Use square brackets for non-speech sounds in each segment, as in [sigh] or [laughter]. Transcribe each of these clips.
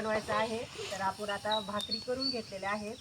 बनवायचं आहे. तर आपण आता भाकरी करून घेतलेल्या आहेत.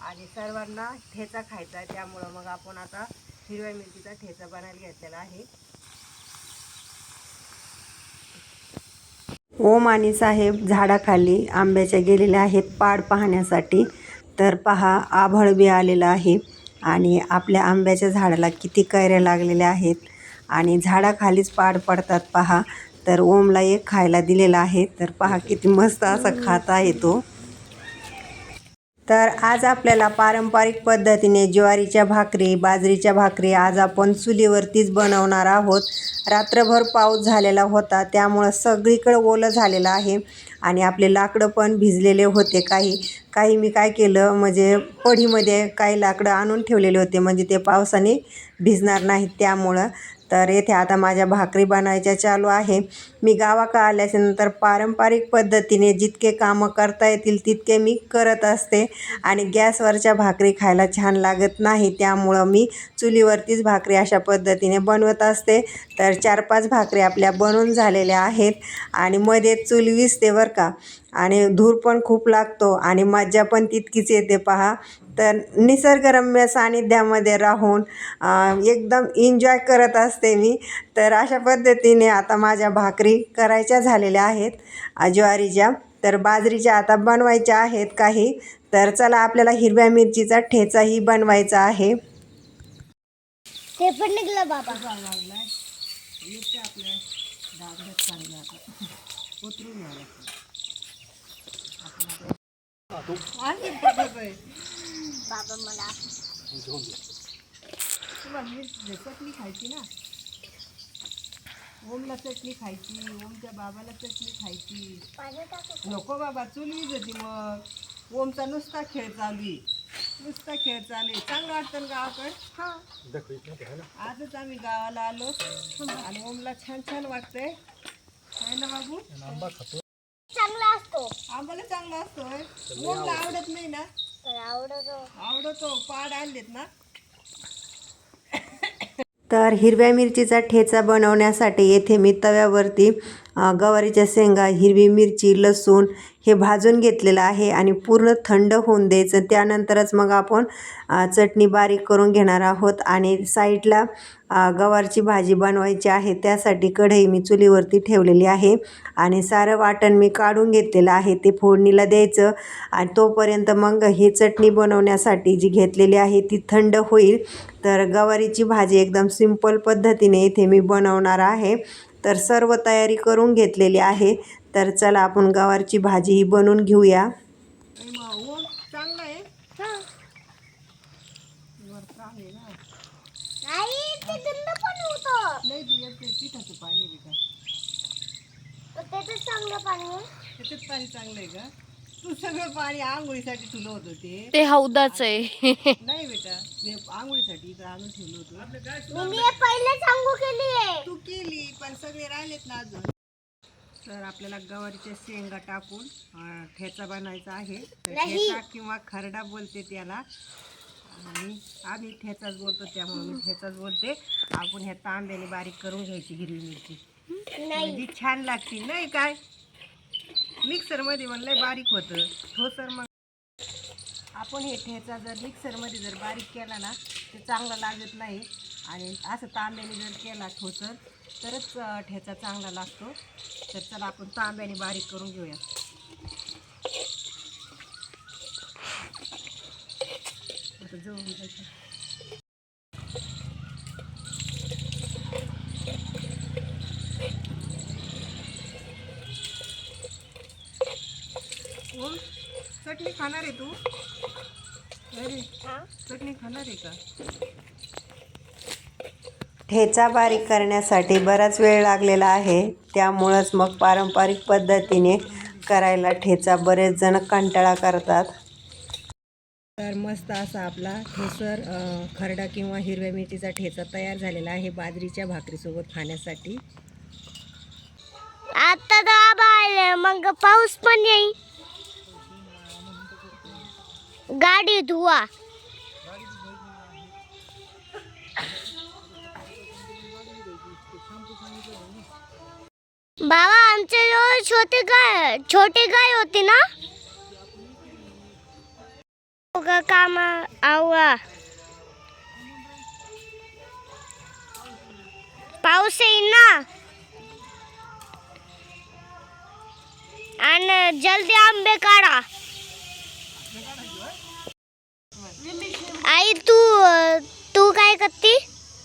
आणि सर्वांना ठेचा खायचा आहे. त्यामुळं मग आपण आता हिरव्या मिरचीचा ठेचा बनायला घेतलेला आहे. ओम आणि साहेब झाडाखाली आंब्याच्या गेलेल्या आहेत पाड पाहण्यासाठी. तर पहा आभळ बी आलेलं आहे. आणि आपल्या आंब्याच्या झाडाला किती कैऱ्या लागलेल्या आहेत. आणि झाडाखालीच पाड पडतात पहा. तर ओमला एक खायला दिलेला आहे. तर पहा किती मस्त असं खाता येतो. तर आज आपल्याला पारंपरिक पद्धतीने ज्वारीच्या भाकरी बाजरीच्या भाकरी आज आपण चुलीवरतीच बनवणार आहोत. रात्रभर पाऊस झालेला होता त्यामुळं सगळीकडं ओलं झालेलं आहे. आणि आपले लाकडं पण भिजलेले होते काही. काही मी काय केलं म्हणजे पढीमध्ये काही लाकडं आणून ठेवलेले होते म्हणजे ते पावसाने भिजणार नाहीत त्यामुळं. तर येथे आता माझ्या भाकरी बनायच्या चालू आहे. मी गावाकडे आल्याच्यानंतर पारंपरिक पद्धतीने जितके कामं करता येतील तितके मी करत असते. आणि गॅसवरच्या भाकरी खायला छान लागत नाही त्यामुळं मी चुलीवरतीच भाकरी अशा पद्धतीने बनवत असते. तर चार पाच भाकरी आपल्या बनवून झालेल्या आहेत. आणि मध्ये चूल विस्तेवर का? आणि धूर पण खूप लागतो आणि मज्जा पण तितकीच येते पहा. तर निसर्गरम्य सानिध्यामध्ये राहून एकदम एन्जॉय करत असते मी. तर अशा पद्धतीने आता माझ्या भाकरी करायच्या झालेल्या आहेत ज्वारीच्या. तर बाजरीच्या आता बनवायच्या आहेत काही. तर चला आपल्याला हिरव्या मिरचीचा ठेचाही बनवायचा आहे. ते पण निघलं बाबा. आपल्या उतरून घ्यावं लागतं आपण आता आणखी पद्धत आहे बाबा मला चटणी खायची ना ओमला चटणी खायची ओमच्या बाबाला चटणी खायची नको बाबा चूल होती मग ओमचा नुसता खेळ चालू नुसता खेळ चालू चांगलं वाटतं गावाकडे हा आजच आम्ही गावाला आलो आणि ओमला छान छान वाटतंय. ना बाबू? आम्हाला चांगला असतोय. ओमला आवडत. नाही ना. तर आवडतो. आवडतो पाड आणलेत ना. तर हिरव्या मिरचीचा ठेचा बनवण्यासाठी येथे मी तव्यावरती गवारीच्या शेंगा हिरवी मिरची लसूण हे भाजून घेतलेलं आहे आणि पूर्ण थंड होऊन द्यायचं. त्यानंतरच मग आपण चटणी बारीक करून घेणार आहोत आणि साईडला गवारची भाजी बनवायची आहे. त्यासाठी कढई मी चुलीवरती ठेवलेली आहे आणि सारं वाटण मी काढून घेतलेलं आहे. ते फोडणीला द्यायचं आणि तोपर्यंत मग ही चटणी बनवण्यासाठी जी घेतलेली आहे ती थंड होईल. तर गवारीची भाजी एकदम सिंपल पद्धतीने इथे मी बनवणार आहे. तर सर्व तयारी करून घेतलेली आहे. तर चला आपण गवारची भाजी ही बनवून घेऊया. आणि मग ओम चांगला आहे हा वरचं आहे ना नाही ते गंद पण होतं. लई दिवस ते पिठाचं पाणी बी का पण त्याचं चांगलं पाणी. आहे. त्याच्यात पाणी चांगलं आहे का? तू सगळं पाणी आंघोळीसाठी तुला होतं ते. ते हौदाच आहे. नाही बेटा मी आंघोळीसाठी इथं आणून ठेवलं होतं. मी हे पहिलेच अंघोळ केली आहे तू केली पण सगळे राहिलेत ना अजून. तर आपल्याला गवारीच्या शेंगा टाकून ठेचा बनायचा आहे. तर. ठेचा किंवा खरडा बोलते त्याला. आणि आम्ही ठेचाच बोलतो त्यामुळे मी ठेचाच बोलते. आपण ह्या तांब्याने बारीक करून घ्यायची हिरवी मिरची. नाही. म्हणजे छान लागते नाही काय? मिक्सरमध्ये म्हणलंय बारीक होतं. ठोसर मग आपण हे ठेचा जर मिक्सरमध्ये जर बारीक केला ना ते चांगला लागत नाही. आणि असं तांब्याने जर केला ठोसर तरच ठेचा चांगला लागतो. तर चला आपण तांब्याने बारीक करून घेऊया. जवळून जायचं. चटणी खाणार आहे तू? अरे चटणी खाणार आहे का? ठेचा बारीक करण्यासाठी बराच वेळ लागलेला आहे. त्यामुळंच मग पारंपरिक पद्धतीने करायला ठेचा बरेच जण कंटाळा करतात. तर मस्त असा आपला ठोसर खरडा किंवा हिरव्या मिरचीचा ठेचा तयार झालेला आहे बाजरीच्या भाकरीसोबत खाण्यासाठी. आता आभाळ मग पाऊस पण येईल. गाडी धुवा. बाबा आमच्या जवळ छोटे गाय छोटे गाय होते ना? उगा काम आवा पाऊस येईल ना? आणि जल्दी आंबे काढा. आई तू तू काय करते?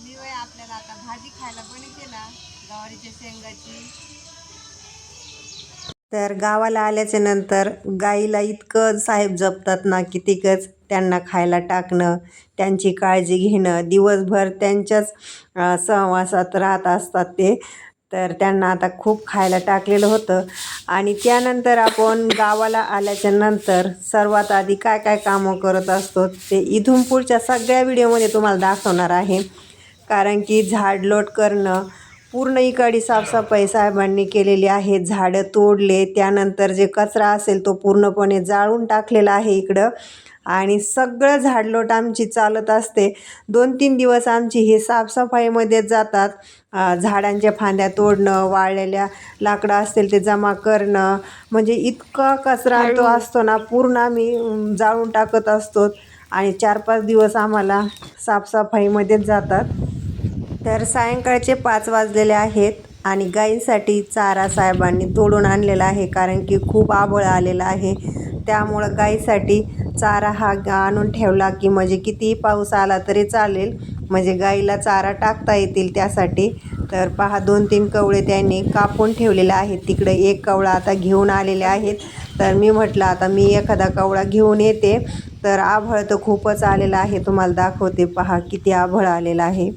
मी आपल्याला आता भाजी खायला बनवते ना गवारीच्या शेंगाची. तर गावाला आल्याच्यानंतर गाईला इतकं साहेब जपतात ना कितीकच त्यांना खायला टाकणं त्यांची काळजी घेणं. दिवसभर त्यांच्याच सहवासात राहत असतात ते. तर त्यांना आता खूप खायला टाकलेलं होतं. आणि त्यानंतर आपण गावाला आल्याच्यानंतर सर्वात आधी काय काय कामं करत असतो ते इथून पुढच्या सगळ्या व्हिडिओमध्ये तुम्हाला दाखवणार आहे. कारण की झाडलोट करणं पूर्ण इकडे साफसफाई साहेबांनी केलेली आहे. झाडं तोडले. त्यानंतर जे कचरा असेल तो पूर्णपणे जाळून टाकलेला आहे इकडं. आणि सगळं झाडलोट आमची चालत असते. दोन तीन दिवस आमची हे साफसफाईमध्येच जातात. झाडांच्या फांद्या तोडणं वाळलेल्या लाकडं असतील ते जमा करणं. म्हणजे इतका कचरा तो असतो ना पूर्ण आम्ही जाळून टाकत असतो. आणि चार पाच दिवस आम्हाला साफसफाईमध्येच जातात. तर सायंकाळचे पाच वाजलेले आहेत आणि गाईंसाठी चारा साहेबांनी तोडून आणलेला आहे कारण की खूप आबळ आलेला आहे. त्यामुळं गाईसाठी चारा हा आणून ठेवला की म्हणजे कितीही पाऊस आला तरी चालेल. म्हणजे गाईला चारा टाकता येतील त्यासाठी. तर पहा दोन तीन कवळे त्यांनी कापून ठेवलेले आहेत. तिकडे एक कवळा आता घेऊन आलेले आहेत. तर मी म्हटलं आता मी एखादा कवळा घेऊन येते. तर आभळ तर खूपच आलेला आहे. तुम्हाला दाखवते पहा किती आभळ आलेला आहे.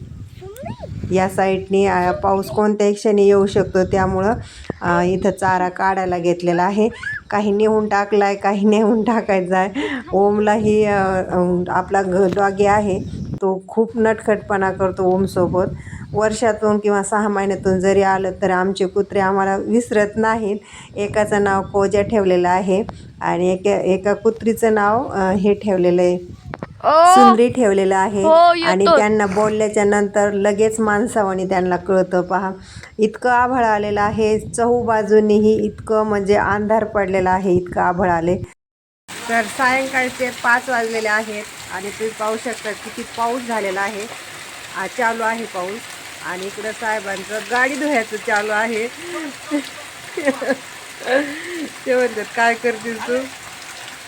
या साईडने पाऊस कोणत्याही क्षणी येऊ शकतो. त्यामुळं इथं चारा काढायला घेतलेला आहे. काही नेऊन टाकला आहे काही नेऊन टाकायचा आहे ओमलाही आपला घ डॉगी आहे. तो खूप नटखटपणा करतो ओमसोबत. वर्षातून किंवा सहा महिन्यातून जरी आलं तर आमचे कुत्रे आम्हाला विसरत नाहीत. एकाचं नाव कोजा ठेवलेलं आहे आणि एका एका कुत्रीचं नाव हे ठेवलेलं आहे. सुंदरी ठेवलेलं आहे आणि त्यांना बोलल्याच्या नंतर लगेच माणसावानी त्यांना कळतं पहा. इतकं आभाळ आलेलं आहे चहू बाजूनीही इतकं म्हणजे अंधार पडलेला आहे इतकं आभाळ आले. तर सायंकाळचे पाच वाजलेले आहेत आणि तुम्ही पाहू शकता किती पाऊस झालेला आहे. चालू आहे पाऊस आणि इकडं साहेबांचं गाडी धुवायचं चालू आहे. [laughs] ते म्हणतात काय करतील तू?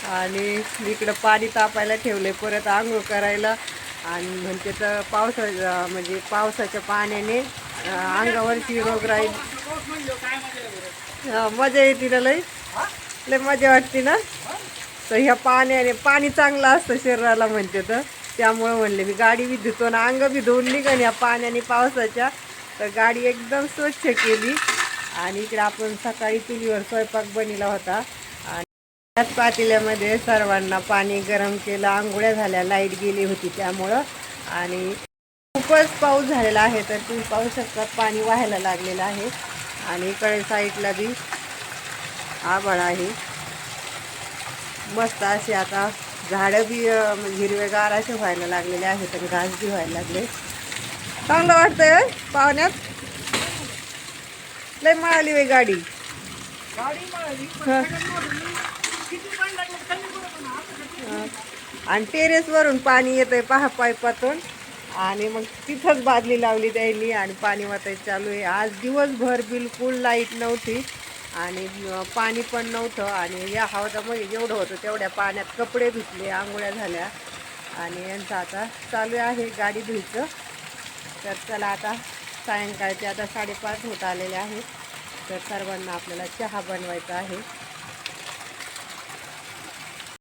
आणि इकडं पाणी तापायला ठेवले परत आंघोळ करायला. आणि म्हणते तर पावसा म्हणजे पावसाच्या पाण्याने अंगावरची रोगराई मजा येते ना लई? लय मजा वाटते ना? तर ह्या पाण्याने पाणी चांगलं असतं शरीराला म्हणते तर. त्यामुळे म्हणले मी गाडी बी धुतो ना अंग बी धुवून निघन ह्या पाण्याने पावसाच्या. तर गाडी एकदम स्वच्छ केली. आणि इकडे आपण सकाळी चुलीवर स्वयंपाक बनिला होता. त्याच पातेल्यामध्ये सर्वांना पाणी गरम केलं आंघोळ्या झाल्या लाइट गेली होती त्यामुळं. आणि खूपच पाऊस झालेला आहे तर तुम्ही पाहू शकता पाणी व्हायला लागलेलं आहे. आणि इकडे साईडला बी आभाळ आहे. मस्त असे आता झाडं बी म्हणजे हिरवेगार असे व्हायला लागलेले आहेत आणि घास बी व्हायला लागले. चांगलं वाटतंय पाहुण्यात? लय मळाली बाई गाडी. हं. आणि टेरेसवरून पाणी येतंय पहा पाईपातून. आणि मग तिथंच बादली लावली त्यांनी आणि पाणी वाचायचं चालू आहे. आज दिवसभर बिलकुल लाइट नव्हती आणि पाणी पण नव्हतं. आणि या हवादामध्ये जेवढं होतं तेवढ्या पाण्यात कपडे धुतले आंघोळ्या झाल्या. आणि यांचं आता चालू आहे गाडी धुयचं. तर चला आता सायंकाळचे आता साडेपाच होत आलेले आहेत. तर सर्वांना आपल्याला चहा बनवायचा आहे.